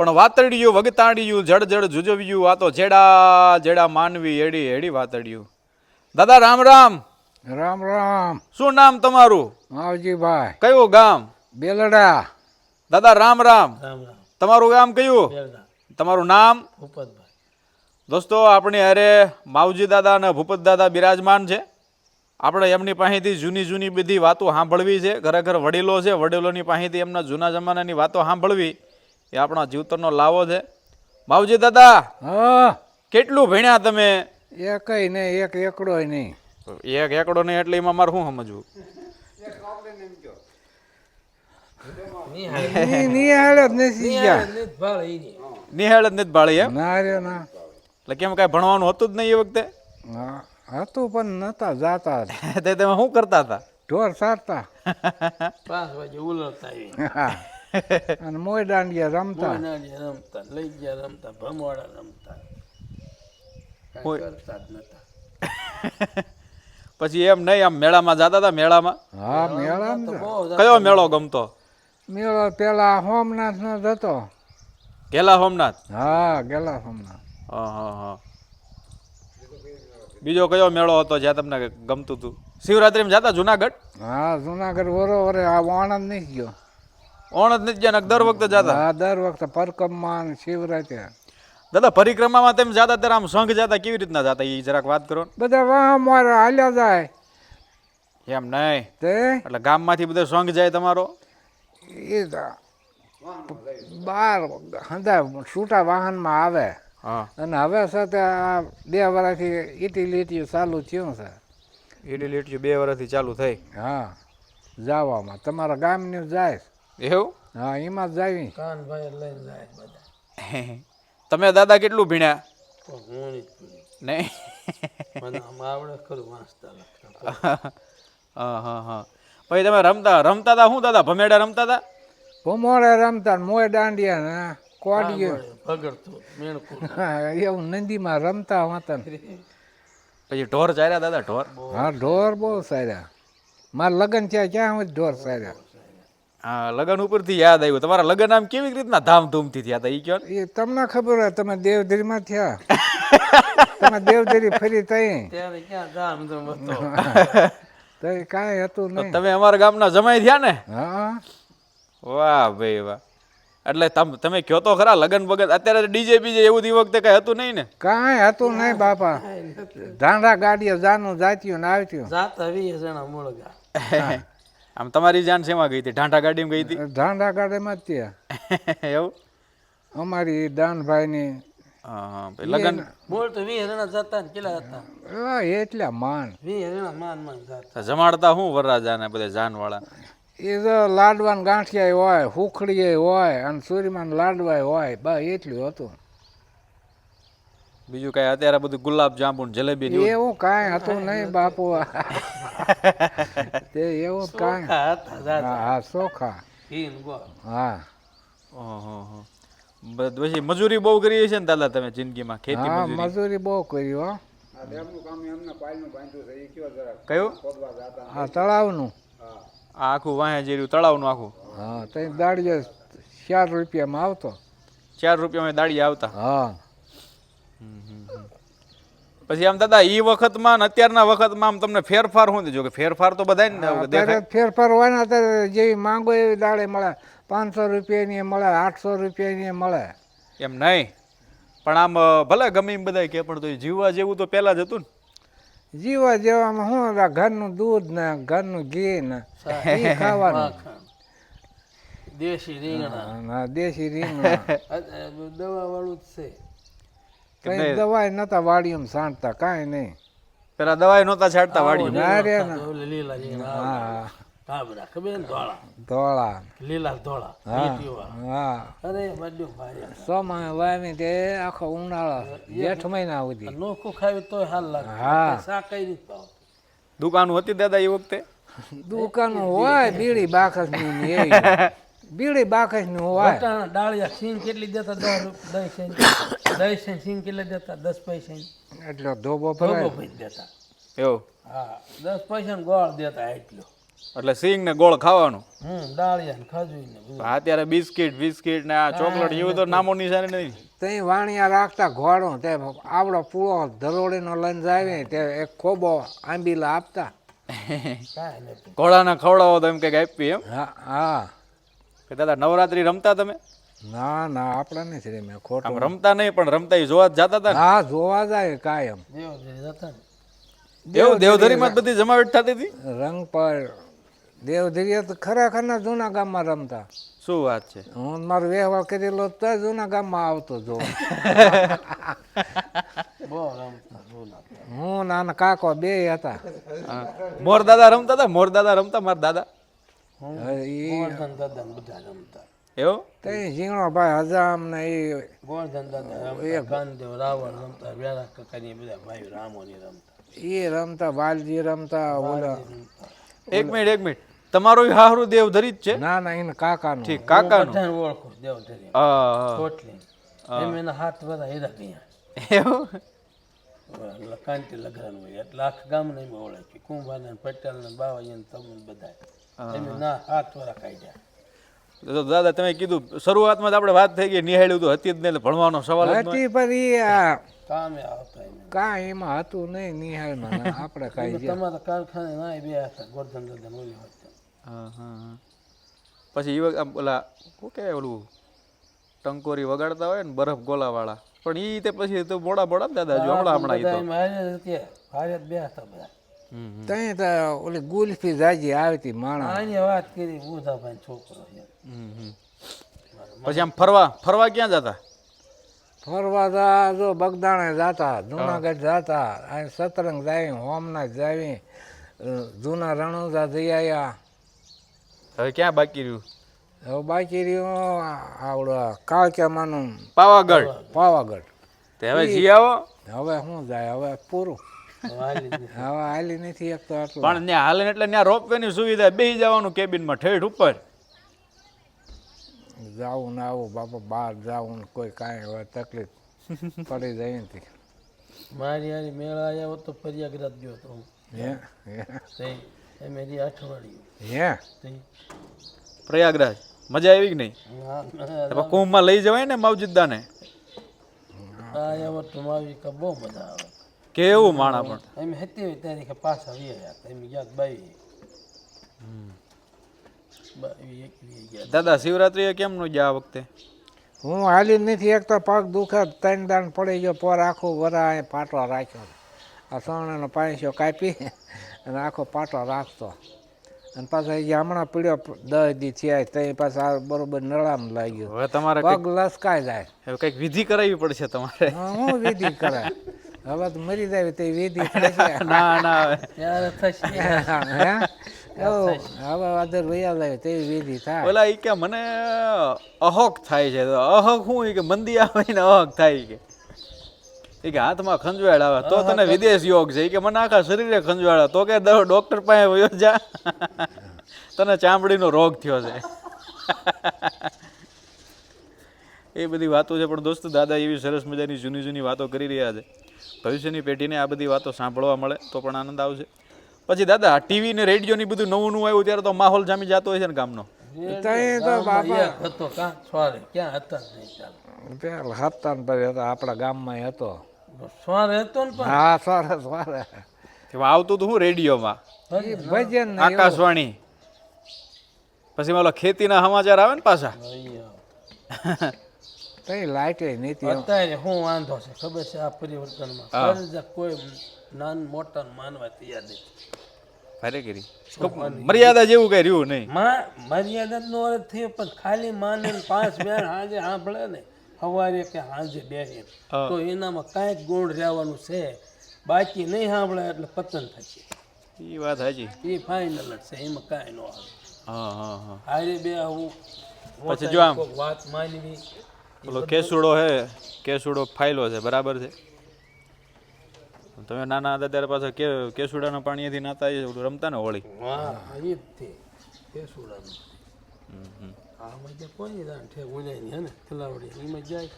પણ વાતડિયું વગતાડિયું જડ જડ જુજવ્યું આ તો જેડા જેડા માનવી એડી એડી વાતડિયું. દાદા રામ રામ. રામ રામ. શું નામ તમારું? માવજીભાઈ. કયું ગામ? બેલડા. દાદા રામ રામ. રામ રામ. તમારું ગામ કયું? તમારું નામ? ભૂપતભાઈ. દોસ્તો આપણી અરે માવજી દાદા અને ભૂપત દાદા બિરાજમાન છે. આપણે એમની પાસેથી જૂની જૂની બધી વાતો સાંભળવી છે. ખરેખર વડીલો છે વડીલોની પાસેથી એમના જૂના જમાનાની વાતો સાંભળવી. એ આપણા જીવતરનો લાવો છે. માવજી દાદા હા. કેટલું ભણ્યા તમે? એકય નહીં એક એકડો નહીં. એક એકડો નહીં એટલે એમાં મારે શું સમજવું? ની નિહાળ જ નથી નિહાળ જ નથી ભાળી એમ? ના રે ના. એટલે કેમ કાંઈ ભણવાનું હતું જ નહીં એ વખતે? હા, હતું પણ નતા જાતા તે તમે શું કરતા હતા? ઢોર સારતા. પાંચ વાગે ઉલળતા આવી. હા. અને મોય દાંડિયા રમતા. દાંડિયા રમતા લઈ ગયા રમતા ભમવાડા રમતા. કાંઈ કરતા જ નતા. પછી એમ નહીં આમ મેળામાં જતા હતા મેળામાં? હા મેળા તો બહુ કયો મેળો ગમતો? મેળો પેલા સોમનાથ નો જ હતો. ગેલા સોમનાથ? હા ગેલા સોમનાથ. હા હા હા. બીજો કયો મેળો હતો જ્યાં તમને ગમતું હતું? શિવરાત્રીમાં જતા જુનાગઢ? હા જુનાગઢ વરો વરે આ વાણંદ નહીં ગયો. ઓણ જ નથી ગયા દર વખતે જતા. હા દર વખતે પરકમમાં શિવરાત્રે. દાદા પરિક્રમામાં તેમ જતા ત્યારે આમ સંઘ જતા કેવી રીતના જતા એ જરાક વાત કરો બધા વાહ મારે હાલ્યા જાય. એમ નહીં. તે? એટલે ગામમાંથી બધો સંઘ જાય તમારો? એ બાર હંધા છૂટા વાહનમાં આવે. હા. અને હવે સાથે આ બે વર્ષથી ઈટી લીટી ચાલુ થયું છે. ઈટી લીટીયું બે વર્ષથી ચાલુ થઈ. હા જવામાં. તમારા ગામની જાય એવું? હા એમાં જ જાવી. કાનભાઈ લઈને જાય બધા. તમે દાદા કેટલું ભીણ્યા? હું નહીં મને આમ આવડે ખરું વાંચતા લખતા. હા હા હા. પછી તમે રમતા રમતા હતા શું દાદા? ભમેડા રમતા હતા ભમોડે રમતા મોય દાંડિયા ને કોડીએ ભગડતું મેણકું. હા, એવું નદીમાં રમતા હતા પછી ઢોર ચાર્યા દાદા ઢોર? હા ઢોર બહુ સાર્યા મારા લગ્ન થયા ક્યાં હોય ઢોર સાર્યા હા લગ્ન ઉપરથી યાદ આવ્યું. તમારા લગન આમ કેવી રીતના ધામધૂમથી થયા હતા? એ કયો એ તમને ખબર હોય તમે દેવધરીમાં થયા. તમે દેવધરી ફરી તઈ. ત્યારે ક્યાં ધામધૂમ હતો? તો કાંઈ હતું નહીં. તમે અમારા ગામના જમાઈ થયા ને? હા. વાહ ભાઈ વાહ. એટલે તમ તમે કહો તો ખરા લગન બગન અત્યારે ડીજે બીજે એવું દી વખતે કઈ હતું નહીં ને? કાંઈ હતું નહીં બાપા. ધાંડા ગાડીએ જાનું જાત્યું ને આવત્યું. જાત વીસ જણા મુળગા. આમ તમારી જાન શેમાં ગઈ હતી? ઢાંઢા ગાડીમાં ગઈ હતી? ઢાંડા ગાડીમાં જ ત્યાં. એવું? અમારી દાનભાઈની હા હા પછી લગન? બોલ તો જણા જતા ને કેટલા હતા? એટલા માન. વી હરણા માન માન જતા જમાડતા હું વરરાજા ને બધા જાનવાળા? એ તો લાડવાન ગાંઠિયા હોય હુખડીએ હોય અને સૂર્યમાન લાડવાય હોય બસ એટલું હતું. બીજું કઈ? અત્યારે બધું ગુલાબ જાંબુ જલેબી ને એવું. કાંઈ હતું નહીં બાપુ. તે એવું કાંઈ. હા સોખા. હા. પછી મજૂરી બહુ કરી છે ને દાદા તમે જિંદગીમાં? ખેતી હા મજૂરી. બહુ કરી હો. કયું હા તળાવનું. આ આખું વાહે જેર્યું તળાવનું આખું? હા તો દાડીએ ચાર રૂપિયામાં આવતો. ચાર રૂપિયામાં દાડી આવતા? હા. પછી આમ દાદા ઈ વખતમાં ને અત્યારના વખતમાં આમ તમને ફેરફાર શું જો કે ફેરફાર તો બધા ને ફેરફાર હોય ને અત્યારે જેવી માંગો એવી દાળે મળે. પાંચસો રૂપિયાની મળે આઠસો રૂપિયાની મળે. એમ નહીં. પણ આમ ભલે ગમે એમ બધા કે પણ તો જીવવા જેવું તો પહેલા જ હતું ને. જીવા જેવામાં શું ઘરનું દૂધ ને ઘરનું ઘી ને ખાવાનું. દેશી રીંગણા. દેશી રીંગણા. દવા વાળું જ છે. કઈ દવાય દવાઈ નતા વાડીમાં સાંટતા કાંઈ નહીં. પેલા દવાઈ નહોતા છાંટતા વાડી ના રે લીલા હા. કાબરા ખબર ધોળા. ધોળા. લીલા ધોળા હા અરે બધું ભારે સોમાં વાવી તે આખો ઉનાળો જેઠ મહિના સુધી. નોખું ખાવી તોય હાલ લાગે. હા. કઈ રીતે દુકાન હતી દાદા એ વખતે? દુકાન હોય બીડી બાકસની એવી. બીડી બાકસનું હોય. વટાણા ડાળિયા સિંગ કેટલી દેતા? દસ દસ સેન દસ સેન સિંગ કેટલા દેતા? દસ પૈસા. એટલે ધોબો ધોબો ભાઈ દેતા. એવું? હા દસ પૈસા ગોળ દેતા એટલો એટલે સિંગ ને ગોળ ખાવાનું? હમ ડાળિયા ને ખાજું ને અત્યારે બિસ્કિટ બિસ્કિટ ને આ ચોકલેટ એવું તો નામો નિશાની નહીં તઈ વાણિયા રાખતા ઘોડો તે આવડો પૂળો ધરોડીનો લઈને જાય તે એક ખોબો આંબીલા આપતા. ઘોડાને ખવડાવો તો એમ કંઈક આપી એમ? હા હા. કે દાદા નવરાત્રી રમતા તમે? ના ના આપણે નથી રે મેં આમ રમતા નહીં પણ રમતા એ જોવા જતા હતા હા જોવા જાય કાયમ. એવું દેવધરીમાં જ બધી જમાવટ થતી હતી? રંગ પર દેવધરીએ તો ખરેખર જૂના ગામમાં રમતા. શું વાત છે? હું મારો વ્યવહાર કરેલો તો જૂના ગામમાં આવતો જોવા. હું નાના કાકો બે હતા. હા. મોર દાદા રમતા હતા મોર દાદા રમતા મારા દાદા? એવું? તે ઝીણો ભાઈ હજામ ને એ ગોવર્ધન દાદા કાનદેવ રાવણ રમતા વેરા કાકાની બધા ભાઈ રામોની રમતા. એ રમતા વાલજી રમતા ઓલા એક મિનિટ એક મિનિટ. તમારું હાહરું દેવધરી જ છે? ના ના એને કાકાનું. ઠીક કાકાનું. બધાને ઓળખું દેવ ધરી હા, હા. એમ એના હાથ બધા હીરા ગયા એવું? કાંતિ લગન હોય. એટલે આખા ગામને ઓળખી. કુંભાર ને પટેલ ને બાવાજી ને તમને બધા ના હાથ વાળા કાઢ્યા તો દાદા તમે કીધું શરૂઆતમાં જ આપણે વાત થઈ ગઈ નિહાળ્યું તો હતી જ નહીં ભણવાનો સવાલ હતી પણ એ આ કામે આવતા કાંઈ એમાં હતું નહીં નિહાળમાં આપણે કાંઈ જે તમારા કારખાને ના બે હતા ગોરધન ગોરધન ઓલી હા. પછી એ વખત આમ ઓલા શું કહેવાય ઓલું ટંકોરી વગાડતા હોય ને બરફ ગોલાવાળા. પણ ઈ તે પછી તો મોડા મોડા ને દાદા જો હમણાં હમણાં ઈ તો. હારે હતી બે હતા બધા. હમ, હમ. તો ઓલી ગુલ્ફી જાજી આવતી માણસ. આની વાત કરી બુધાભાઈ છોકરો છે હમ, હમ. પછી આમ ફરવા ફરવા ક્યાં જતા? ફરવા જા જો બગદાણે જતા જુનાગઢ જતા આ સતરંગ જાય હોમનાથ જાવી જૂના રણોજા જઈ આવ્યા હવે ક્યાં બાકી રહ્યું? હવે બાકી રહ્યું આવડો કાળક્યામાંનું પાવાગઢ. પાવાગઢ. તે હવે જઈ આવો. હવે શું જાય હવે પૂરું. હવે હાલી નથી. એક તો આટલું. પણ ત્યાં હાલે એટલે ત્યાં રોપવે ની સુવિધા બેસી જવાનું કેબિનમાં ઠેઠ ઉપર. જાવું ને આવું બાપા બહાર જાવું ને કોઈ કાંઈ હોય તકલીફ પડી જાય નથી મારી હારી મેળા આવ્યા હોત તો પ્રયાગરાજ ગયો તો હું. હે? એમ અઠવાડિયું હે? પ્રયાગરાજ મજા આવી કે નહીં? કુંભમાં લઈ જવાય ને માવજીદાને આવ્યા હોત તો મારી કા બહુ મજા આવે. કેવું માણા પણ? એમ હતી તારીખે પાછા હતા. એમ યાદ બાવી ગયા. દાદા શિવરાત્રીએ કેમ નું ગયા આ વખતે? હું હાલી નથી. એક તો પગ દુખે ત્રણ દાન પડી ગયો પર આખો વરા અહીં પાટો રાખ્યો. આ સોણાનો પાંચસો કાપી અને આખો પાટો રાખતો. અને પાછા એ હમણાં પીડ્યો દસ દી થયા ત્યાં પાછા બરોબર નળામ લાગ્યું. હવે તમારે પગ લસકાય જાય. હવે કંઈક વિધિ કરાવી પડશે તમારે. હું વિધિ કરે હવે તો મરી જાય તે વિધિ થશે ના ના હવે. તેવી વિધિ થાય. ઓલા ઈ કે મને અહોક થાય છે તો અહોક હું ઈ કે મંદી આવે ને અહોક થાય કે. એ કે હાથમાં ખંજવાળ આવે તો તને વિદેશ યોગ છે. કે મને આખા શરીરે ખંજવાળ તો કે ડોક્ટર પાસે વયો જા. તને ચામડીનો રોગ થયો છે. એ બધી વાતો છે પણ દોસ્તો દાદા એવી સરસ મજાની જૂની જૂની વાતો કરી રહ્યા છે. ભવિષ્યની પેઢીને આ બધી વાતો સાંભળવા મળે તો પણ આનંદ આવશે. પછી દાદા ટીવી ને રેડિયો ની બધું નવું નવું આવ્યું ત્યારે તો માહોલ જામી જતો હોય છે ને ગામનો? ને આપણા ગામમાં હતો. ને હા સરસ સરસ આવતું હતું હું? રેડિયોમાં ભજન આકાશવાણી. પછી ઓલા ખેતીના સમાચાર આવે ને પાછા? તઈ લાઈટે નથી એમ. અત્યારે હું વાંધો છે ખબર છે આ પરિવર્તનમાં? ફરજ કોઈ નાન મોટા માનવા તૈયાર નથી. કરી મર્યાદા જેવું કઈ રહ્યું નહીં. માં મર્યાદા નો અર્થ થયો પણ ખાલી માને પાંચ બેન હાજે સાંભળે ને સવારે કે હાજે બેસે તો એનામાં કાંઈક ગુણ રહેવાનું છે. બાકી નહીં સાંભળે એટલે પતન થશે. એ વાત હાજી એ ફાઇનલ જ છે એમાં કાંઈ ન આવે. હા હા હા. હારે બે આવું પછી જો આમ. વાત માનવી ઓલો કેસુડો હે કેસુડો ફાયલો છે બરાબર છે? તમે નાના હતા ત્યારે પાછા કે કેસુડાના પાણીથી નાતા ઓલું રમતા ને હોળી? હા કેસુડાનું. છે હે ને ખલાવડી એમાં જાય.